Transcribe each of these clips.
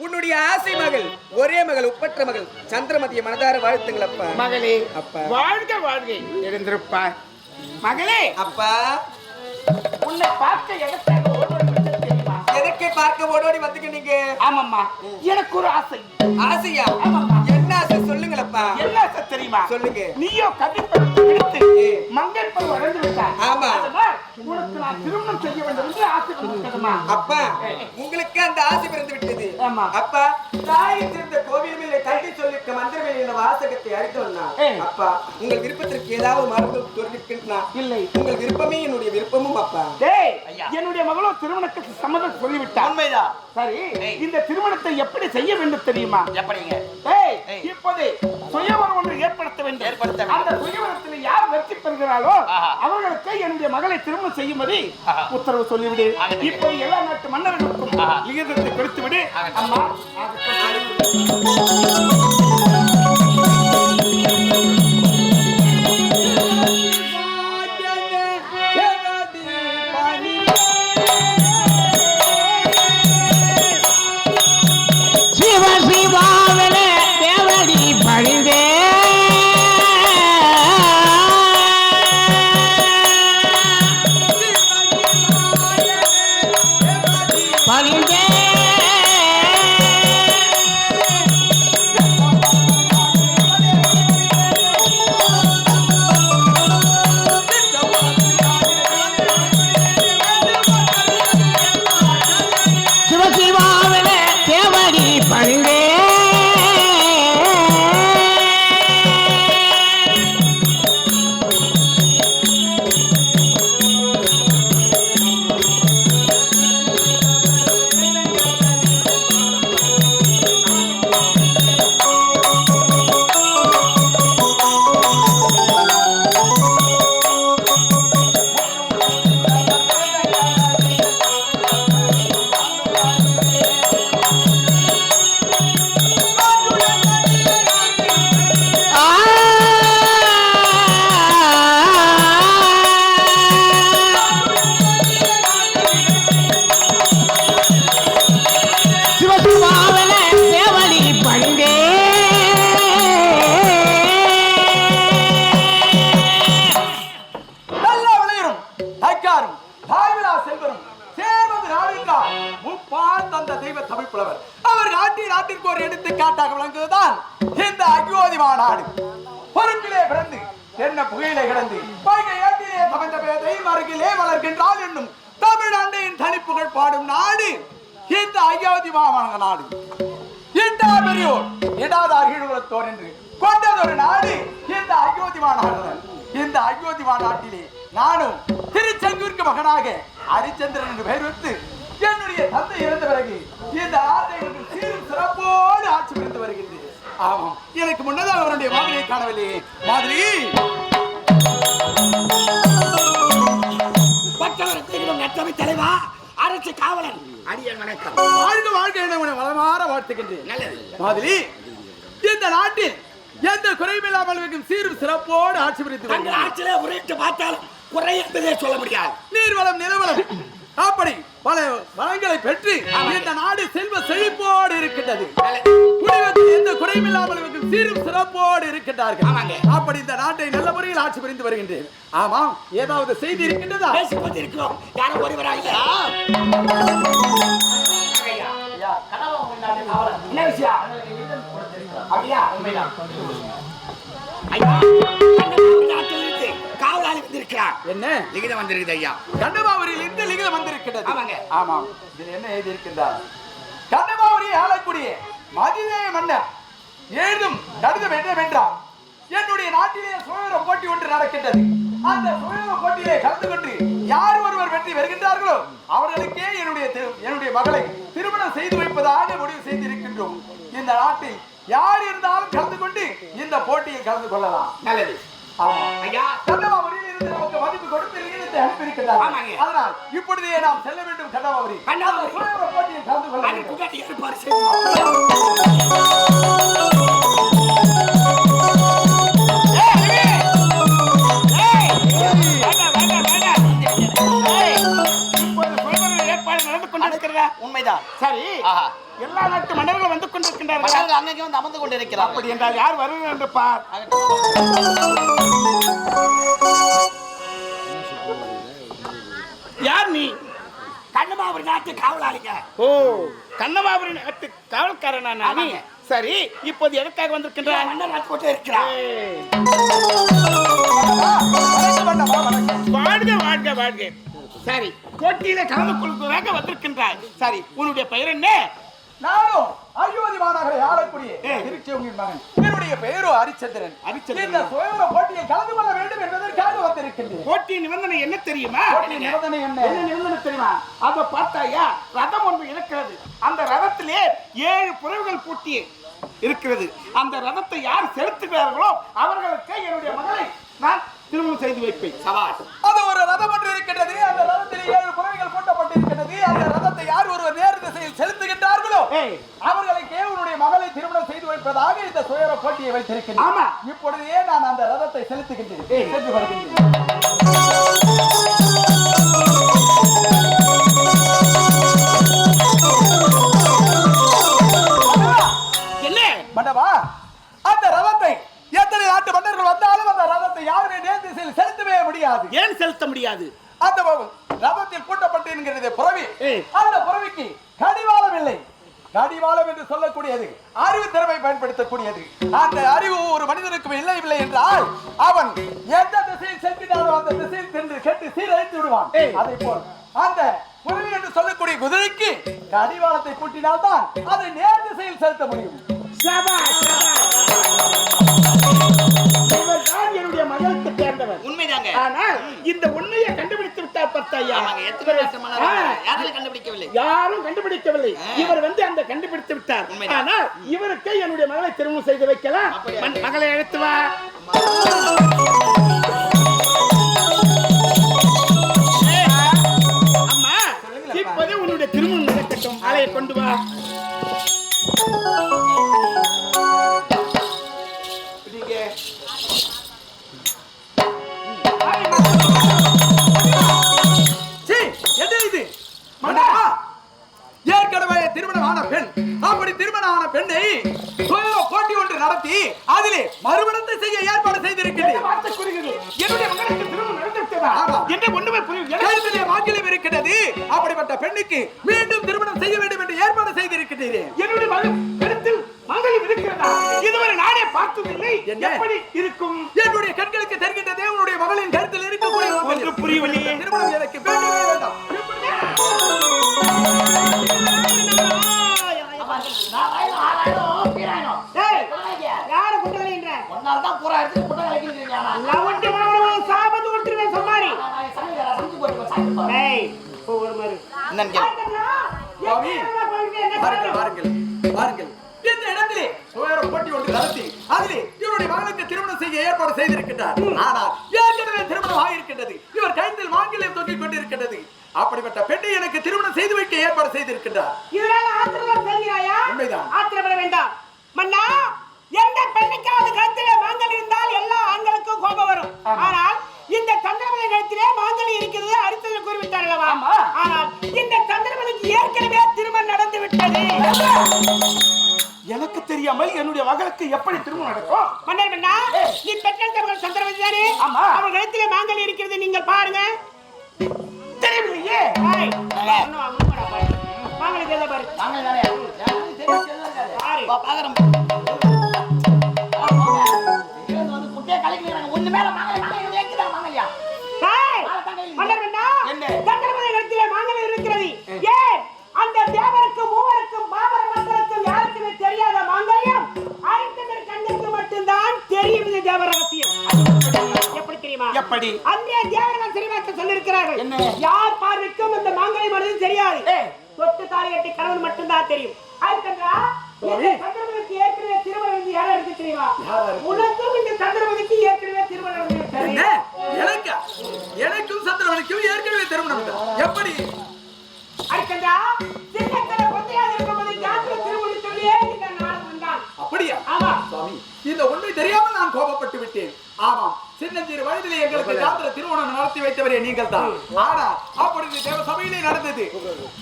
உன்னுடைய ஆசை மகள் ஒரே மகள் ஒப்பற்ற மகள் சந்திரமதிய மனதார வாழ்த்துங்கள் அப்பா. மகளே அப்பா. வாழ்க வாழ்க. எழுந்திருப்பாய் மகளே அப்பா. உன்னை பார்க்க எதற்கே பார்க்க ஓடோடி வந்துக்க நீங்க? ஆமாம்மா. எனக்கு ஒரு ஆசை. ஆசையா. என்ன ஆசை சொல்லுங்களப்பா என்ன ஆசை தெரியுமா? சொல்லுங்க. நீயோ கதிப்பழத்தை விடுத்து ஏ. மங்கல் பருவம் அடைந்து ஆமா. உனக்கு நான் திருமணம் செய்ய வேண்டும் என்று ஆசை அப்பா உங்களுக்கு அந்த ஆசை பிறந்து ஆமா. அப்பா தாயை சேர்ந்த கோவில் மேலே தள்ளி சொல்லிருக்க மந்திரவேலி என்ற வாசகத்தை அறிந்தோம்னா ஏ. அப்பா உங்கள் விருப்பத்திற்கு ஏதாவது மருந்து சொல்லிருக்கின்றா இல்லை உங்கள் விருப்பமே என்னுடைய விருப்பமும் அப்பா டேய் என்னுடைய மகளோ திருமணத்துக்கு சம்மதம் சொல்லிவிட்டார் உண்மைதான் சரி. இந்த திருமணத்தை எப்படி செய்ய வேண்டும் தெரியுமா எப்படிங்க. இப்போது சுயவரம் ஒன்று ஏற்படுத்த வேண்டும் ஏற்படுத்த. அந்த சுயவரத்தில் ஆஹா. அவர்களுக்கு என்னுடைய மகளை திருமணம் செய்யும்படி. உத்தரவு சொல்லிவிடு. இப்போது எல்லா நாட்டு மன்னர்களுக்கும். லிகிதத்தை கொடுத்து விடு ஆகட்டும். அம்மா தவழ்ந்த பேதை மருகிலே வளர்கின்றால் என்னும் தமிழ் அண்டையின் தனிப்புகள் பாடும் நாடு இந்த அயோத்தி மாநக நாடு. இந்த பெரியோர் இடாத ஈடுகுலத்தோர் என்று கொண்டதொரு நாடு இந்த அயோத்தி மாநாடு இந்த அயோத்தி மாநாட்டிலே நானும் திருச்செங்கூருக்கு மகனாக ஹரிச்சந்திரன் என்று பெயர் வைத்து என்னுடைய தந்தை இறந்த பிறகு இந்த ஆட்டை என்று சீரும் சிறப்போடு ஆட்சி புரிந்து வருகின்றது. ஆமாம் எனக்கு முன்னதாக அவருடைய மாதிரியை காணவில்லையே. மாதிரி பட்டவரத்திலும் நற்றமை தலைவா? அரசு காவலன். அடியன் வணக்கம். வாழ்க வாழ்க என வளமாற வாழ்த்துகின்றேன். மாதிரி இந்த நாட்டில் எந்த குறைவில்லாமல் இருக்கும் சீரும் சிறப்போடு ஆட்சி புரிந்து தங்கள். ஆட்சியிலே உரைத்து பார்த்தாலும் குறை என்பதே சொல்ல முடியாது. நீர்வளம் நிலவளம் அப்படி பல வளங்களை பெற்று இந்த நாடு செல்வ செழிப்போடு இருக்கின்றது. குடிவத்தில் எந்த குறைவில்லாமல் இருக்கும் சீரும் சிறப்போடு இருக்கின்றார்கள். அப்படி இந்த நாட்டை நல்ல முறையில் ஆட்சி புரிந்து வருகின்றேன். ஆமாம் ஏதாவது செய்தி இருக்கின்றதா? பேசிக் கொண்டிருக்கிறோம் யாரும் ஒருவராக என்ன விஷயம்? அப்படியா? ஐயா காவலாளி வந்திருக்கிறார். என்ன? லிகிதம் வந்திருக்குது ஐயா. கண்டபாவரியில் இருந்து லிகிதம் வந்திருக்கின்றது. ஆமாங்க. ஆமாம். இதில் என்ன எழுதி இருக்கின்றார் கண்டபாவரியை ஆளக்கூடிய மதிதேய மன்னர். எழுதும் கடிதம் என்னவென்றால் என்னுடைய நாட்டிலே சுயர போட்டி ஒன்று நடக்கின்றது. அந்த சுயர போட்டியிலே கலந்து கொண்டு யார் ஒருவர் வெற்றி வருகின்றார்களோ அவர்களுக்கே என்னுடைய என்னுடைய மகளை திருமணம் செய்து வைப்பதாக முடிவு செய்திருக்கின்றோம். இந்த நாட்டில் யார் இருந்தாலும் கலந்து கொண்டு இந்த போட்டியில் கலந்து கொள்ளலாம். நல்லது. ஐயா. கண்ணமாபுரியில் இருந்து நமக்கு மதிப்பு கொடுத்து. அதனால் இப்பொழுதே நாம் செல்ல வேண்டும். அந்த சுயம்பர போட்டியில் கலந்து கொள்ள வேண்டும். மன்னர்கள் அங்கங்கே வந்து அமர்ந்து கொண்டிருக்கிறார்கள் அப்படி என்றால் யார் வருவது என்று பார். யார் நீ? கண்ணமாபுரி நாட்டு காவலாளிங்க. ஓ கண்ணமாபுரி நாட்டு காவல்காரனா நீ ஆமாங்க. சரி இப்போது எதற்காக வந்திருக்கின்றாய்? மன்னர் நாட்டு இருக்கிறார். வாழ்க வாழ்க வாழ்க. சரி போட்டியில கலந்து கொள்வதாக வந்திருக்கின்றாய். சரி. உன்னுடைய பெயர் என்ன? நானும் அயோத்தி மாநகரை ஆளக்கூடிய ஏய். திருச்சியோங்கின் மகன். என்னுடைய பெயரோ ஹரிச்சந்திரன் ஹரிச்சந்திரன். இந்த சுயம்பர போட்டியில் கலந்து கொள்ள வேண்டும் என்பதற்காக வந்திருக்கின்றேன். போட்டி நிபந்தனை என்ன தெரியுமா? போட்டி நிபந்தனை என்ன? என்ன நிபந்தனை தெரியுமா? அத பார்த்தாயா? ரதம் ஒன்று இருக்கிறது அந்த ரதத்திலே ஏழு புறவுகள் பூட்டி இருக்கிறது. அந்த ரதத்தை யார் செலுத்துகிறார்களோ அவர்களுக்கு என்னுடைய மகளை நான் திருமணம் செய்து வைப்பேன். சவால் அது ஒரு ரதம் ஒன்று இருக்கின்றது. அந்த ரதத்தில் ஏழு புறவைகள் பூட்டப்பட்டிருக்கிறது அந்த ரதத்தை யார் ஒருவர் நேர் திசையில் செலுத்துகின்றார்களோ ஏய். அவர்களுக்கு உன்னுடைய மகளை திருமணம் செய்து வைப்பதாக இந்த சுயர போட்டியை வைத்திருக்கிறேன். இப்பொழுதே நான் அந்த ரதத்தை செலுத்துகின்றேன். பயன்படுத்தக்கூடியது அந்த அறிவு ஒரு மனிதனுக்கு இல்லை இல்லை என்றால் அவன் எந்த திசையில் செல்கிறானோ அந்த திசையில் சென்று கெட்டு சீரழித்து விடுவான். அதை போல் அந்த புறவி என்று சொல்லக்கூடிய குதிரைக்கு கடிவாளத்தை பூட்டினால்தான் அதை நேர் திசையில் செலுத்த முடியும். என்னுடைய மகளுக்கு சேர்ந்தவர் உண்மைதாங்க. ஆனால் இந்த உண்மையை கண்டுபிடித்து யாரும் கண்டுபிடிக்கவில்லை. இவர் வந்து அந்த கண்டுபிடித்து விட்டார். ஆனால் இவருக்கு என்னுடைய மகளை திருமணம் செய்து வைக்கலாம். மகளை அழைத்து வா. அம்மா இப்போதே உன்னுடைய திருமணம் நடக்கட்டும். மலையை கொண்டு வா. பெண். அப்படி திருமணம் ஆன பெண்ணை போட்டி ஒன்று நடத்தி அதிலே மறுமணத்தை செய்ய ஏற்பாடு செய்திருக்கிறேன். புரியவில்லை. வாக்கிலும் இருக்கிறது. அப்படிப்பட்ட பெண்ணுக்கு மீண்டும் திருமணம் செய்ய வேண்டும் என்று ஏற்பாடு செய்திருக்கிறேன். என்னுடைய மங்களில் இருக்கிறதா? இதுவரை நானே பார்த்ததில்லை? எப்படி இருக்கும்? என்னுடைய கண்களுக்கு தெரிகின்றதே உன்னுடைய மகளின் கருத்தில் இருக்கக்கூடிய ஒன்று. இந்த திருமணம் எனக்கு வேண்டாம் சுவாமி, இந்த இடத்திலே சுயர போட்டி ஒன்று நடத்தி அதிலே இவருடைய மகளுக்கு திருமணம் செய்ய ஏற்பாடு செய்திருக்கின்றார். ஆனால் ஏற்கனவே திருமணம் ஆகியிருக்கின்றது. இவர் கைத்தில் மாங்கிலம் தொங்கிக் கொண்டிருக்கின்றது. அப்படிப்பட்ட பெண்ணை எனக்கு திருமணம் செய்து வைக்க ஏற்பாடு செய்திருக்கின்றார். எனக்கு தெரியாமல் என்னுடைய மகளுக்கு எப்படி திருமணம் நடக்கும் மன்னர் மன்னா நீ பெற்றெடுத்தவர்கள் சந்திரமதி தானே? ஆமா. அவர் கழுத்திலே மாங்கல் இருக்கிறது நீங்கள் பாருங்க. அம்மாடா பாரு. மாங்கல் பாக்குறேன். ஒண்ணு மேல மாங்கல்யா, தெரியுமா எப்படி? அன்றைய தேவர்கள் சிறைவாக்க சொல்லிருக்கிறார்கள் என்ன? யார் பார்வைக்கும் அந்த மாங்கல்யம் மனது தெரியாது. தொட்டு தாலி கட்டி கணவன் மட்டும்தான் தெரியும். அதுக்கன்றா இந்த ஏற்கனவே திருமணம் உனக்கும் இந்த ஏற்கனவே திருமணம் எனக்கா? எனக்கும் சந்திரவனுக்கும் ஏற்கனவே திருமணம். எப்படி? அடிக்கண்டா, சின்னத்தலை குழந்தையாக இருக்கும்போது திருமணம் சொல்லியே இந்த நாள் வந்தான். அப்படியா? ஆமா. சுவாமி இந்த உண்மை தெரியாமல் நான் கோபப்பட்டு விட்டேன். ஆமாம் சின்னஞ்சிறு வயதிலே எங்களுக்கு ஜாத்திர திருமணம் நடத்தி வைத்தவரே நீங்கள் தான் ஆனா அப்பொழுது தேவ சபையிலே நடந்தது.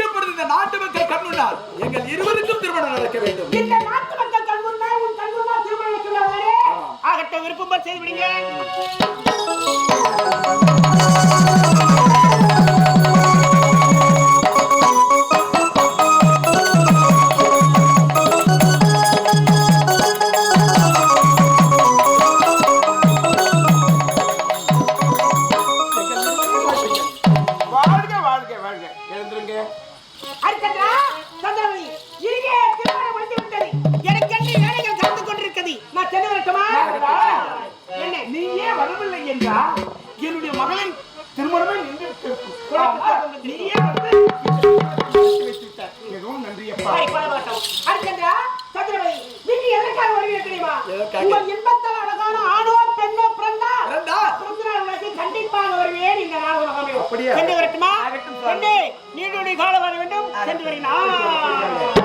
இப்பொழுது இந்த நாட்டு மக்கள் கண்முன்னால் எங்கள் இருவருக்கும் திருமணம் நடக்க வேண்டும். இந்த நாட்டு மக்கள் கண் முன்னால் உன் கண் முன்னால் திருமணம் சொல்லுவாரே ஆகட்டும் விருப்பம் செய்து விடுங்க. என்றா என்னுடைய மகளின் திருமணமே நீயே வந்து. மிகவும் நன்றி அப்பா. நீங்க எதற்காக தெரியுமா? உங்கள் இன்பத்தில் அழகான ஆணோ பெண்ணோ பிறந்தா? பிறந்தா? நாள் கண்டிப்பாக வருவேன் இந்த நாள் உலகம் அமையும். அப்படியா? சென்று வரட்டுமா? பெண்ணே நீடுடைய காலம் வர வேண்டும். சென்று வருகிறேன்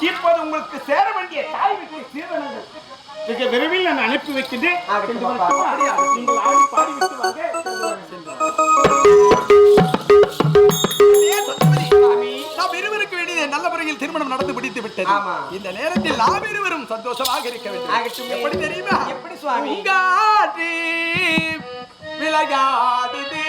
இப்போது உங்களுக்கு சேர வேண்டிய தாய் வீட்டு சீதனங்கள் மிக விரைவில் நான் அனுப்பி வைக்கின்றேன்? நீங்கள் ஆடி பாடி விட்டு வாங்க. நல்ல முறையில் திருமணம் நடந்து முடித்து விட்டது. இந்த நேரத்தில் நாம் இருவரும் சந்தோஷமாக இருக்க வேண்டும். எப்படி தெரியுமா? எப்படி சுவாமி? விளையாடுது.